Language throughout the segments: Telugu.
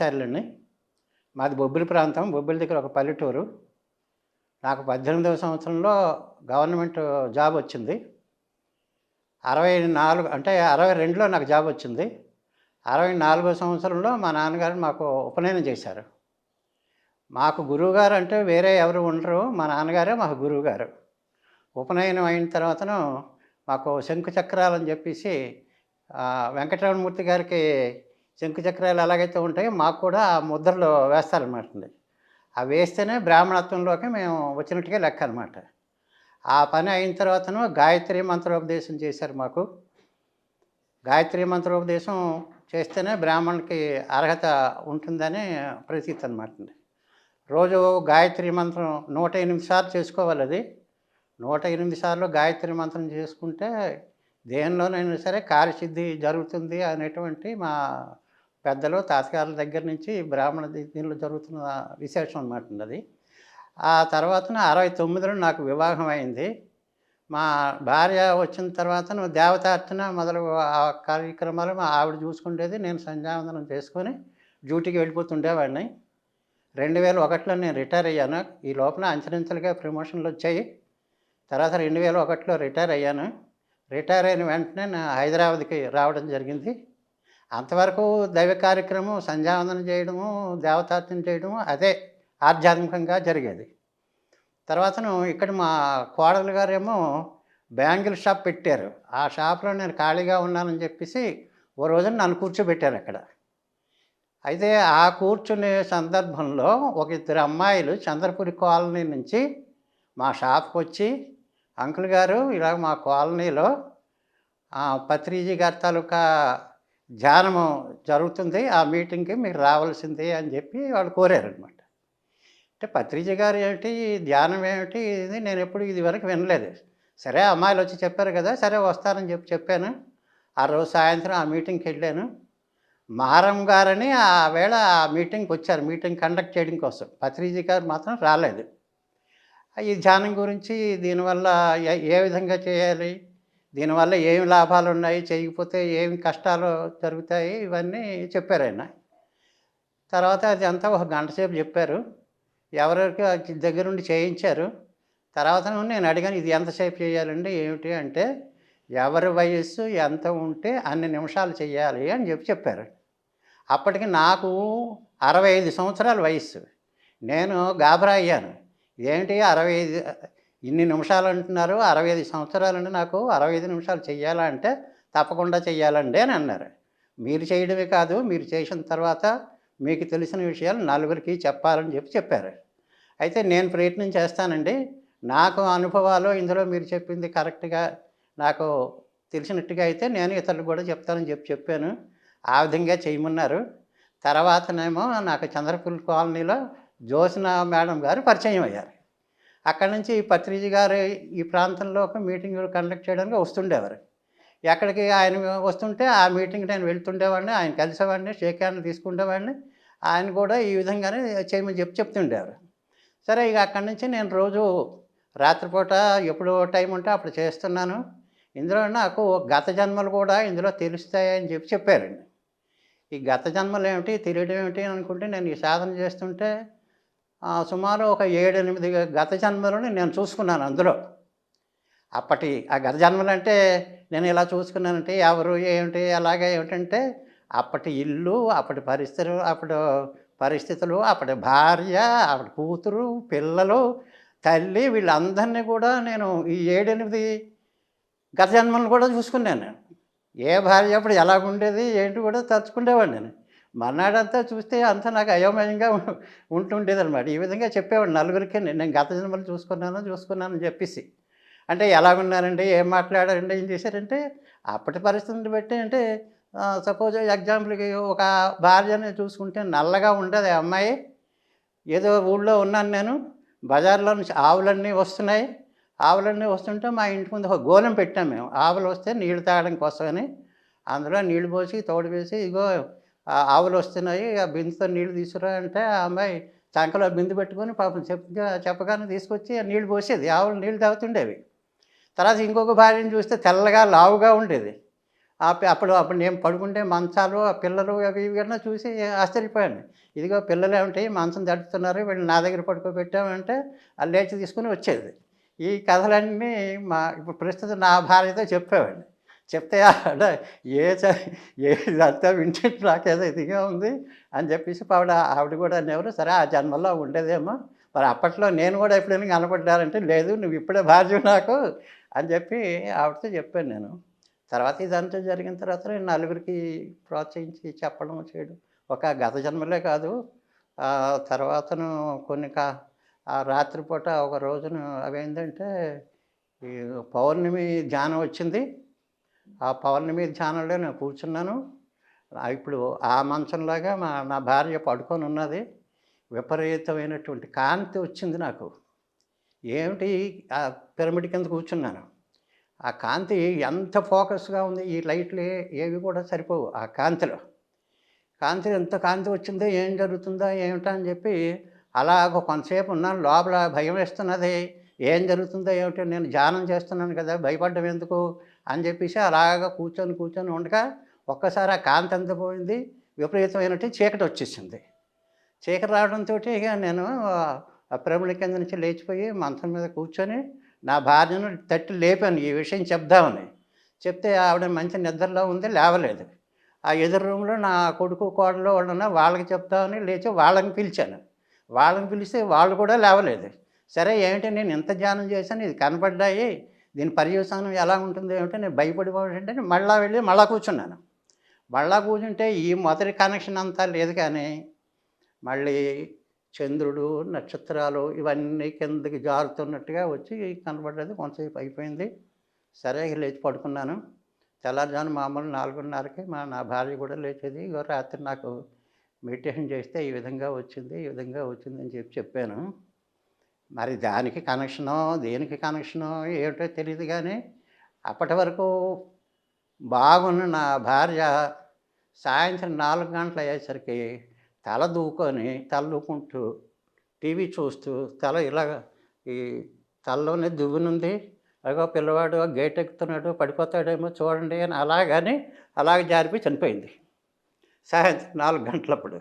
పేరు మాది బొబ్బిలి ప్రాంతం. బొబ్బిలి దగ్గర ఒక పల్లెటూరు. నాకు పద్దెనిమిదవ సంవత్సరంలో గవర్నమెంట్ జాబ్ వచ్చింది. అరవై నాలుగు అంటే అరవై రెండులో నాకు జాబ్ వచ్చింది. అరవై నాలుగో సంవత్సరంలో మా నాన్నగారు మాకు ఉపనయనం చేశారు. మాకు గురువుగారు అంటే వేరే ఎవరు ఉండరు. మా నాన్నగారే మాకు గురువుగారు. ఉపనయనం అయిన తర్వాతను మాకు శంకు చక్రాలని చెప్పేసి వెంకటరమణమూర్తి గారికి శంకు చక్రాలు ఎలాగైతే ఉంటాయో మాకు కూడా ఆ ముద్రలు వేస్తారనమాట అండి అవి వేస్తేనే బ్రాహ్మణత్వంలోకి మేము వచ్చినట్టుగా లెక్క అనమాట. ఆ పని అయిన తర్వాతను గాయత్రి మంత్రోపదేశం చేశారు మాకు. గాయత్రి మంత్రోపదేశం చేస్తేనే బ్రాహ్మణులకి అర్హత ఉంటుందని ప్రతీతి అనమాట అండి రోజు గాయత్రి మంత్రం నూట ఎనిమిది సార్లు చేసుకోవాలి అది. నూట ఎనిమిది సార్లు గాయత్రి మంత్రం చేసుకుంటే దేనిలోనైనా సరే కార్యసిద్ధి జరుగుతుంది అనేటువంటి మా పెద్దలు తాతగారుల దగ్గర నుంచి బ్రాహ్మణ దీ- దీనిలో జరుగుతున్న విశేషం అనమాట అది. ఆ తర్వాత అరవై తొమ్మిదిలో నాకు వివాహం అయింది. మా భార్య వచ్చిన తర్వాత దేవతార్చన మొదలు ఆ కార్యక్రమాలు మా ఆవిడ చూసుకుండేది. నేను సంధ్యావందనం చేసుకొని డ్యూటీకి వెళ్ళిపోతుండేవాడిని. రెండు వేల ఒకటిలో నేను రిటైర్ అయ్యాను. ఈ లోపల అంచనంచలుగా ప్రమోషన్లు వచ్చాయి. తర్వాత రెండు వేల ఒకటిలో రిటైర్ అయ్యాను. రిటైర్ అయిన వెంటనే నా హైదరాబాద్కి రావడం జరిగింది. అంతవరకు దైవ కార్యక్రమం సంధ్యావందనం చేయడము దేవతార్చన చేయడము అదే ఆధ్యాత్మికంగా జరిగేది. తర్వాతను ఇక్కడ మా కోడలు గారేమో బ్యాంగిల్ షాప్ పెట్టారు. ఆ షాప్లో నేను ఖాళీగా ఉన్నానని చెప్పేసి ఓ రోజున నన్ను కూర్చోబెట్టారు అక్కడ. అయితే ఆ కూర్చునే సందర్భంలో ఒక ఇద్దరు అమ్మాయిలు చంద్రపురి కాలనీ నుంచి మా షాప్కి వచ్చి అంకుల్ గారు ఇలా మా కాలనీలో పత్రిజీ గారి తాలూకా ధ్యానము జరుగుతుంది ఆ మీటింగ్కి మీరు రావాల్సిందే అని చెప్పి వాళ్ళు కోరారనమాట అంటే పత్రిజ గారు ఏమిటి ధ్యానం ఏమిటి ఇది నేను ఎప్పుడు ఇది వరకు వినలేదు. సరే అమ్మాయిలు వచ్చి చెప్పారు కదా సరే వస్తానని చెప్పి చెప్పాను. ఆ రోజు సాయంత్రం ఆ మీటింగ్కి వెళ్ళాను. మారం గారని ఆ వేళ ఆ మీటింగ్కి వచ్చారు మీటింగ్ కండక్ట్ చేయడం కోసం. పత్రిజీ గారు మాత్రం రాలేదు. ఈ ధ్యానం గురించి దీనివల్ల ఏ విధంగా చేయాలి? దీనివల్ల ఏమి లాభాలు ఉన్నాయి చేయకపోతే ఏమి కష్టాలు జరుగుతాయి ఇవన్నీ చెప్పారు ఆయన. తర్వాత అది అంతా ఒక గంట సేపు చెప్పారు. ఎవరికి దగ్గరుండి చేయించారు. తర్వాత నేను అడిగాను ఇది ఎంతసేపు చేయాలండి? ఏమిటి? అంటే ఎవరి వయస్సు ఎంత ఉంటే అన్ని నిమిషాలు చేయాలి అని చెప్పి చెప్పారు. అప్పటికి నాకు అరవై ఐదు సంవత్సరాల వయస్సు. నేను గాబరా అయ్యాను. ఏంటి అరవై ఐదు ఇన్ని నిమిషాలు అంటున్నారు అరవై ఐదు సంవత్సరాలంటే నాకు అరవై ఐదు నిమిషాలు చెయ్యాలా అంటే తప్పకుండా చెయ్యాలండి అని అన్నారు. మీరు చేయడమే కాదు మీరు చేసిన తర్వాత మీకు తెలిసిన విషయాలు నలుగురికి చెప్పాలని చెప్పి చెప్పారు. అయితే నేను ప్రయత్నం చేస్తానండి. నాకు అనుభవాలు ఇందులో మీరు చెప్పింది కరెక్ట్గా నాకు తెలిసినట్టుగా అయితే నేను ఇతరులకు కూడా చెప్తానని చెప్పి చెప్పాను. ఆ విధంగా చేయమన్నారు. తర్వాతనేమో నాకు చంద్రపుల్ కాలనీలో జ్యోత్స్న మేడం గారు పరిచయం అయ్యారు. అక్కడి నుంచి ఈ పత్రిజీ గారు ఈ ప్రాంతంలో ఒక మీటింగ్ కండక్ట్ చేయడానికి వస్తుండేవారు. ఎక్కడికి ఆయన వస్తుంటే ఆ మీటింగ్ నేను వెళ్తుండేవాడిని ఆయన కలిసేవాడిని షేక్ హ్యాండ్ తీసుకుండేవాడిని ఆయన కూడా ఈ విధంగానే చేయమని చెప్పి చెప్తుండేవారు. సరే ఇక అక్కడి నుంచి నేను రోజు రాత్రిపూట ఎప్పుడు టైం ఉంటే అప్పుడు చేస్తున్నాను. ఇందులో నాకు గత జన్మలు కూడా ఇందులో తెలుస్తాయని చెప్పి చెప్పారండి. ఈ గత జన్మలు ఏమిటి తెలియడం ఏమిటి అనుకుంటే నేను ఈ సాధన చేస్తుంటే సుమారు ఒక ఏడు ఎనిమిది గత జన్మలను నేను చూసుకున్నాను అందులో. అప్పటి ఆ గత జన్మలంటే నేను ఇలా చూసుకున్నానంటే ఎవరు ఏమిటి అలాగే ఏమిటంటే అప్పటి ఇల్లు అప్పటి పరిస్థితులు అప్పుడు పరిస్థితులు అప్పటి భార్య అప్పటి కూతురు పిల్లలు తల్లి వీళ్ళందరినీ కూడా నేను ఈ ఏడెనిమిది గత జన్మలను కూడా చూసుకున్నాను నేను. ఏ భార్య అప్పుడు ఎలాగుండేది ఏంటి కూడా తలుచుకునేవాడిని నేను. మర్నాడంతా చూస్తే అంతా నాకు అయోమయంగా ఉంటుండేదన్నమాట. ఉంటుండేది అనమాట ఈ విధంగా చెప్పేవాడు నలుగురికి నేను గత జన్మలు చూసుకున్నాను చూసుకున్నాను అని చెప్పేసి. అంటే ఎలా ఉన్నారండి? ఏం మాట్లాడారండి? ఏం చేశారంటే అప్పటి పరిస్థితిని బట్టి అంటే సపోజ్ ఎగ్జాంపుల్కి ఒక భార్యని చూసుకుంటే నల్లగా ఉండేది. ఆ అమ్మాయి ఏదో ఊళ్ళో ఉన్నాను నేను బజార్లో నుంచి ఆవులన్నీ వస్తున్నాయి. ఆవులన్నీ వస్తుంటే మా ఇంటి ముందు ఒక గోలం పెట్టాం మేము. ఆవులు వస్తే నీళ్ళు తాగడం కోసమని. అందులో నీళ్ళు పోసి తోడు వేసి ఇగో ఆవులు వస్తున్నాయి ఆ బిందుతో నీళ్ళు తీసుకురా అంటే ఆ అమ్మాయి చంకలో బిందు పెట్టుకొని పాపం చెప్పగా చెప్పగానే తీసుకొచ్చి ఆ నీళ్ళు పోసేది. ఆవులు నీళ్ళు తాగుతుండేవి. తర్వాత ఇంకొక భార్యను చూస్తే తెల్లగా లావుగా ఉండేది. అప్పుడు అప్పుడు నేను పడుకుంటే మంచాలు ఆ పిల్లలు అవి ఇవి కన్నా చూసి ఆశ్చర్యపోయాను. ఇదిగో పిల్లలు ఏమిటాయి మంచం తడుతున్నారు వీళ్ళు నా దగ్గర పడుకోబెట్టామంటే అది లేచి తీసుకుని వచ్చేది. ఈ కథలన్నీ మా ఇప్పుడు ప్రస్తుతం నా భార్యతో చెప్పేవాడిని. చెప్తే అంటే ఏ చ- ఏ అంతా వింటే నాకేదో ఇదిగా ఉంది అని చెప్పేసి ఆవిడ ఆవిడ కూడా అనేవారు సరే ఆ జన్మలో ఉండేదేమో. మరి అప్పట్లో నేను కూడా ఎప్పుడైనా కనపడ్డారంటే లేదు నువ్వు ఇప్పుడే భార్య నాకు అని చెప్పి ఆవిడతో చెప్పాను నేను. తర్వాత ఇదంతా జరిగిన తర్వాత నేను నలుగురికి ప్రోత్సహించి చెప్పడం చేయడం. ఒక గత జన్మలే కాదు. తర్వాతను కొన్ని కా రాత్రిపూట ఒక రోజున అవేంటంటే ఈ పౌర్ణమి ధ్యానం వచ్చింది. ఆ పౌర్ణమి ధ్యానంలో నేను కూర్చున్నాను. ఇప్పుడు ఆ మంచంలాగా మా నా భార్య పడుకొని ఉన్నది. విపరీతమైనటువంటి కాంతి వచ్చింది నాకు. ఏమిటి ఆ పిరమిడ్ కింద కూర్చున్నాను. ఆ కాంతి ఎంత ఫోకస్గా ఉంది ఈ లైట్లు ఏవి కూడా సరిపోవు ఆ కాంతిలో. కాంతి ఎంత కాంతి వచ్చిందో ఏం జరుగుతుందో ఏమిటా అని చెప్పి అలాగ కొంతసేపు ఉన్నాను. లోపల భయం వేస్తున్నది. ఏం జరుగుతుందో ఏమిటో నేను ధ్యానం చేస్తున్నాను కదా భయపడ్డం ఎందుకు? అని చెప్పేసి అలాగ కూర్చొని కూర్చొని ఉండగా ఒక్కసారి ఆ కాంతి అంత పోయింది? విపరీతమైనట్టు చీకటి వచ్చేసింది. చీకటి రావడంతో ఇక నేను ప్రముల కింద నుంచి లేచిపోయి మంచం మీద కూర్చొని నా భార్యను తట్టి లేపాను. ఈ విషయం చెప్దామని. చెప్తే ఆవిడ మంచి నిద్రలో ఉంది లేవలేదు. ఆ ఎదురు రూమ్లో నా కొడుకు కోడలు ఉన్న వాళ్ళకి చెప్తామని లేచి వాళ్ళని పిలిచాను. వాళ్ళని పిలిస్తే వాళ్ళు కూడా లేవలేదు. సరే ఏమిటి నేను ఇంత ధ్యానం చేశాను? ఇది కనపడ్డాయి. దీని పర్యవసానం ఎలా ఉంటుంది ఏమిటో నేను భయపడిపోవాలంటే మళ్ళా వెళ్ళి మళ్ళా కూర్చున్నాను. మళ్ళా కూర్చుంటే ఈ మొదటి కనెక్షన్ అంతా లేదు కానీ మళ్ళీ చంద్రుడు నక్షత్రాలు ఇవన్నీ కిందకి జారుతున్నట్టుగా వచ్చి కనబడ్డది కొంతసేపు అయిపోయింది. సరే లేచి పడుకున్నాను. తెల్లారుజాను మామూలు నాలుగున్నరకి మా నా భార్య కూడా లేచేది. రాత్రి నాకు మెడిటేషన్ చేస్తే ఈ విధంగా వచ్చింది ఈ విధంగా వచ్చింది అని చెప్పి చెప్పాను. మరి దానికి కనెక్షనో దేనికి కనెక్షనో ఏమిటో తెలియదు కానీ అప్పటి వరకు బాగున్న నా భార్య సాయంత్రం నాలుగు గంటలు అయ్యేసరికి తల దూకొని తల దూకుంటూ టీవీ చూస్తూ తల ఇలా ఈ తలలోనే దువ్వునుంది. అగో పిల్లవాడు గేట్ ఎక్కుతున్నాడు పడిపోతాడేమో చూడండి అని అలాగని అలాగ జారిపోయి చనిపోయింది. సాయంత్రం నాలుగు గంటలప్పుడు.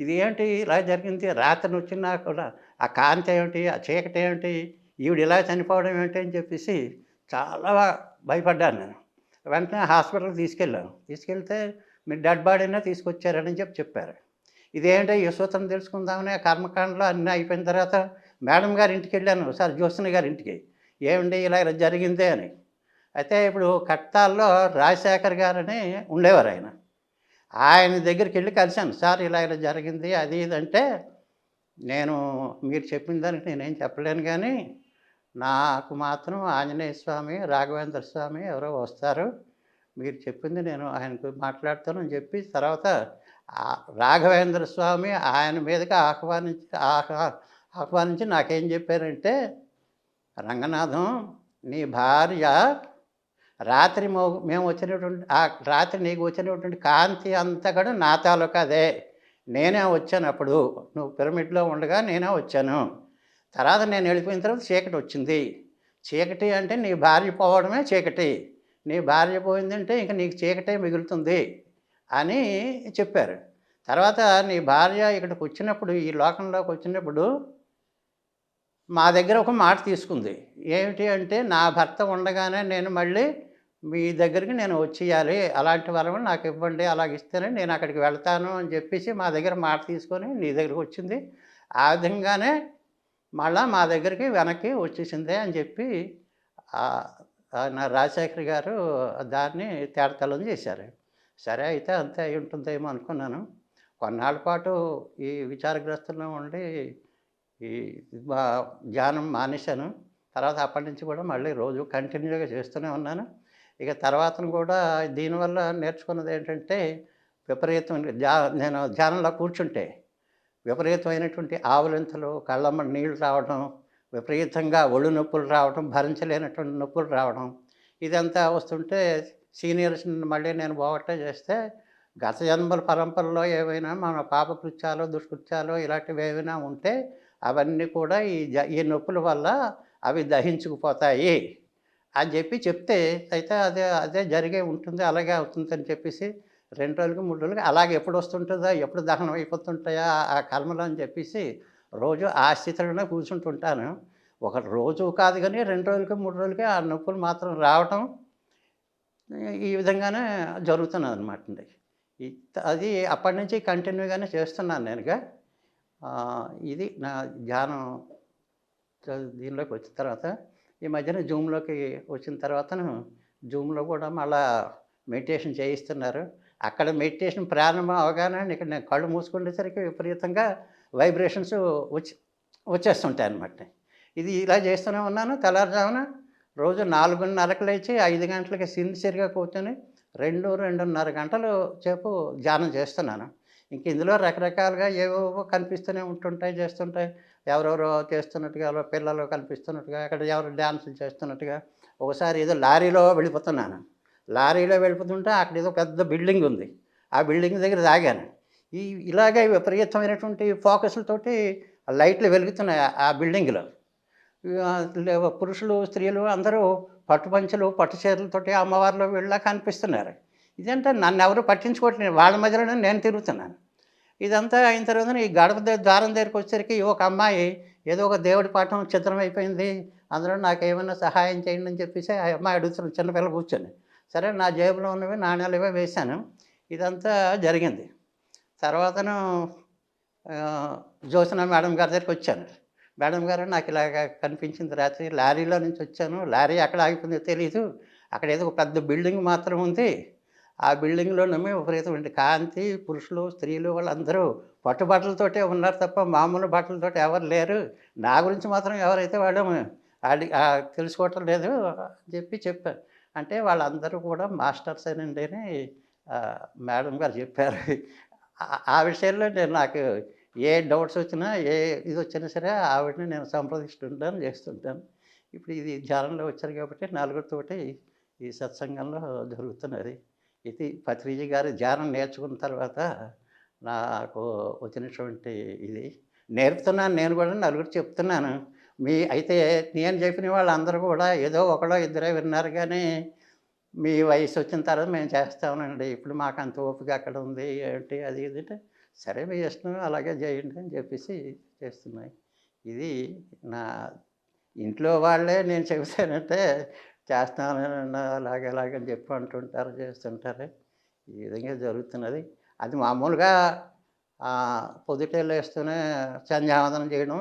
ఇది ఏంటి ఇలా జరిగింది? రాత్రి వచ్చినా కూడా ఆ కాంతి ఏమిటి? ఆ చీకటి ఏమిటి? ఈవిడ ఇలా చనిపోవడం ఏమిటి అని చెప్పేసి చాలా భయపడ్డాను నేను. వెంటనే హాస్పిటల్కి తీసుకెళ్ళాను. తీసుకెళ్తే మీరు డెడ్ బాడీనే తీసుకొచ్చారని చెప్పి చెప్పారు. ఇదేంటో? ఈ సూత్రం తెలుసుకుందామని కర్మకాండలో అన్నీ అయిపోయిన తర్వాత మేడం గారి ఇంటికి వెళ్ళాను. సార్ జ్యోత్సన గారి ఇంటికి. ఏమండి ఇలా ఇలా జరిగిందే అని. అయితే ఇప్పుడు కట్టాల్లో రాజశేఖర్ గారని ఉండేవారు ఆయన. ఆయన దగ్గరికి వెళ్ళి కలిశాను. సార్ ఇలా ఇలా జరిగింది అది ఇది అంటే నేను మీరు చెప్పిన దానికి నేనేం చెప్పలేను కానీ నాకు మాత్రం ఆంజనేయ స్వామి రాఘవేంద్ర స్వామి ఎవరో వస్తారు. మీరు చెప్పింది నేను ఆయనకు మాట్లాడతానని చెప్పి తర్వాత రాఘవేంద్ర స్వామి ఆయన మీదకి ఆహ్వానించి ఆహ్వానించి నాకేం చెప్పారంటే రంగనాథం నీ భార్య రాత్రి మో మేము వచ్చినటువంటి ఆ రాత్రి నీకు వచ్చినటువంటి కాంతి అంతా కూడా నా తాలూకా అదే. నేనే వచ్చాను అప్పుడు. నువ్వు పిరమిడ్లో ఉండగా నేనే వచ్చాను. తర్వాత నేను వెళ్ళిపోయిన తర్వాత చీకటి వచ్చింది. చీకటి అంటే నీ భార్య పోవడమే చీకటి. నీ భార్య పోయిందంటే ఇంక నీకు చీకటే మిగులుతుంది అని చెప్పారు. తర్వాత నీ భార్య ఇక్కడికి వచ్చినప్పుడు ఈ లోకంలోకి వచ్చినప్పుడు మా దగ్గర ఒక మాట తీసుకుంది. ఏమిటి అంటే నా భర్త ఉండగానే నేను మళ్ళీ మీ దగ్గరికి నేను వచ్చేయాలి. అలాంటి వరం నాకు ఇవ్వండి అలాగ ఇస్తేనే నేను అక్కడికి వెళ్తాను అని చెప్పేసి మా దగ్గర మాట తీసుకొని నీ దగ్గరికి వచ్చింది. ఆ విధంగానే మళ్ళా మా దగ్గరికి వెనక్కి వచ్చేసిందే అని చెప్పి నా రాజశేఖర్ గారు దాన్ని తేడతలం చేశారు. సరే అయితే అంతే అయి ఉంటుందేమో అనుకున్నాను. కొన్నాళ్ళ పాటు ఈ విచారగ్రస్తుల్లో ఉండి ఈ మా- ధ్యానం మానేశాను. తర్వాత అప్పటి నుంచి కూడా మళ్ళీ రోజు కంటిన్యూగా చేస్తూనే ఉన్నాను. ఇక తర్వాత కూడా దీనివల్ల నేర్చుకున్నది ఏంటంటే విపరీతం ధ్యా నేను ధ్యానంలో కూర్చుంటే విపరీతమైనటువంటి ఆవులింతలు కళ్ళమ్మ నీళ్ళు రావడం విపరీతంగా ఒళ్ళు నొప్పులు రావడం భరించలేనటువంటి నొప్పులు రావడం ఇదంతా వస్తుంటే సీనియర్స్ మళ్ళీ నేను పోవట్టే చేస్తే గత జన్మల పరంపరలో ఏవైనా మన పాపకృత్యాలు దుష్కృత్యాలు ఇలాంటివి ఏవైనా ఉంటే అవన్నీ కూడా ఈ జ ఈ నొప్పుల వల్ల అవి దహించుకుపోతాయి. అని చెప్పి చెప్తే అయితే అదే అదే జరిగే ఉంటుంది అలాగే అవుతుంది అని చెప్పేసి రెండు రోజులకి మూడు రోజులకి అలాగే ఎప్పుడు వస్తుంటుందా ఎప్పుడు దహనం అయిపోతుంటాయా ఆ కర్మలు అని చెప్పేసి రోజు ఆ స్థితిలోనే కూర్చుంటుంటాను. ఒక రోజు కాదు కానీ రెండు రోజులకి మూడు రోజులకి ఆ నొప్పులు మాత్రం రావటం ఈ విధంగానే జరుగుతున్నది అనమాట అండి అది అప్పటి నుంచి కంటిన్యూగానే చేస్తున్నాను నేనుగా. ఇది నా ధ్యానం దీనిలోకి వచ్చిన తర్వాత ఈ మధ్యన జూమ్లోకి వచ్చిన తర్వాతను జూమ్లో కూడా మళ్ళా మెడిటేషన్ చేయిస్తున్నారు. అక్కడ మెడిటేషన్ ప్రారంభం అవగానే ఇక్కడ నేను కళ్ళు మూసుకునేసరికి విపరీతంగా వైబ్రేషన్స్ వచ్చి వచ్చేస్తుంటాయి అన్నమాట. ఇది ఇలా చేస్తూనే ఉన్నాను. తెల్లారుజామున రోజు నాలుగున్నరకు లేచి ఐదు గంటలకి సిన్సియర్గా కూర్చొని రెండు రెండున్నర గంటలు సేపు ధ్యానం చేస్తున్నాను. ఇంక ఇందులో రకరకాలుగా ఏవేవో కనిపిస్తూనే ఉంటుంటాయి చేస్తుంటాయి. ఎవరెవరో చేస్తున్నట్టుగా పిల్లలు కనిపిస్తున్నట్టుగా అక్కడ ఎవరు డ్యాన్సులు చేస్తున్నట్టుగా ఒకసారి ఏదో లారీలో వెళ్ళిపోతున్నాను. లారీలో వెళ్ళిపోతుంటే అక్కడ ఏదో పెద్ద బిల్డింగ్ ఉంది. ఆ బిల్డింగ్ దగ్గర తాగాను ఈ ఇలాగే విపరీతమైనటువంటి ఫోకస్లతోటి లైట్లు వెలుగుతున్నాయి ఆ- బిల్డింగ్లో. పురుషులు స్త్రీలు అందరూ పట్టు పంచలు పట్టు చీరలతోటి అమ్మవారిలో వీళ్ళ కనిపిస్తున్నారు ఇదంటే నన్ను ఎవరు పట్టించుకోవట్లేదు. వాళ్ళ మధ్యలోనే నేను తిరుగుతున్నాను. ఇదంతా అయిన తర్వాత ఈ గడప దగ్గర ద్వారం దగ్గరికి వచ్చేసరికి ఒక అమ్మాయి ఏదో ఒక దేవుడి పాఠం చిత్రం అయిపోయింది. అందులో నాకు ఏమైనా సహాయం చేయండి అని చెప్పేసి ఆ అమ్మాయి అడుగుతున్నాను చిన్నపిల్ల కూర్చొని సరే నా జేబులో ఉన్నవి నాణ్యాలు ఇవే వేశాను. ఇదంతా జరిగింది. తర్వాతను ఆ, మేడం గారి దగ్గరికి వచ్చాను. మేడం గారు నాకు ఇలాగ కనిపించింది రాత్రి లారీలో నుంచి వచ్చాను. లారీ ఎక్కడ ఆగిపోయిందో తెలియదు అక్కడ ఏదో ఒక పెద్ద బిల్డింగ్ మాత్రం ఉంది. ఆ బిల్డింగ్లోనేమో విపరీతమైన కాంతి పురుషులు స్త్రీలు వాళ్ళందరూ పట్టు బట్టలతోటే ఉన్నారు తప్ప మామూలు బట్టలతో ఎవరు లేరు. నా గురించి మాత్రం ఎవరైతే వాళ్ళు అడి తెలుసుకోవటం లేదు అని చెప్పి చెప్పారు అంటే వాళ్ళందరూ కూడా మాస్టర్స్ అనండి అని మేడం గారు చెప్పారు. ఆ విషయంలో నేను నాకు ఏ డౌట్స్ వచ్చినా ఏ ఇది వచ్చినా సరే ఆవిడని నేను సంప్రదిస్తుంటాను చేస్తుంటాను. ఇప్పుడు ఇది ధ్యానంలో వచ్చారు కాబట్టి నలుగురితోటి ఈ సత్సంగంలో జరుగుతున్నది. ఇది పత్రిజీ గారి ధ్యానం నేర్చుకున్న తర్వాత నాకు వచ్చినటువంటి ఇది. నేర్పుతున్నాను నేను కూడా నలుగురు చెప్తున్నాను. మీ అయితే నేను చెప్పిన వాళ్ళందరూ కూడా ఏదో ఒకడో ఇద్దరే విన్నారు కానీ మీ వయసు వచ్చిన తర్వాత మేము చేస్తామనండి. ఇప్పుడు మాకు అంత ఓపిక అక్కడ ఉంది ఏంటి అది ఇది అంటే సరే మీ ఇష్టం అలాగే చేయండి అని చెప్పేసి చేస్తున్నాయి. ఇది నా ఇంట్లో వాళ్ళే నేను చెబుతానంటే చేస్తాను అలాగే అలాగని చెప్పి అంటుంటారు చేస్తుంటారు. ఈ విధంగా జరుగుతున్నది. అది మామూలుగా ఆ, పొద్దుటేళ్ళు వేస్తూనే సంధ్యావందనం చేయడం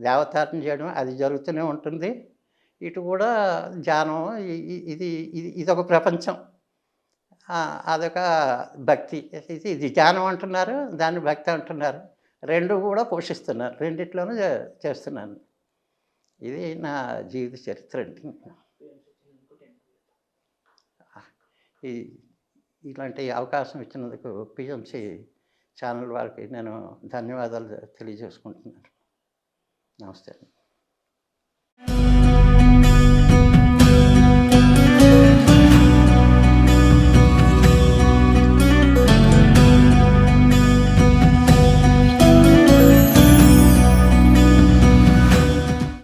దేవతార్పణ చేయడం అది జరుగుతూనే ఉంటుంది. ఇటు కూడా ధ్యానం ఇది ఇది ఇదొక ప్రపంచం. అదొక భక్తి. ఇది ఇది ధ్యానం అంటున్నారు దాన్ని భక్తి అంటున్నారు. రెండు కూడా పోషిస్తున్నారు. రెండిట్లోనూ చే- చేస్తున్నాను. ఇది నా జీవిత చరిత్ర అండి. ఈ ఇలాంటి అవకాశం ఇచ్చినందుకు పిఎంసి ఛానల్ వారికి నేను ధన్యవాదాలు తెలియజేసుకుంటున్నాను. నమస్తే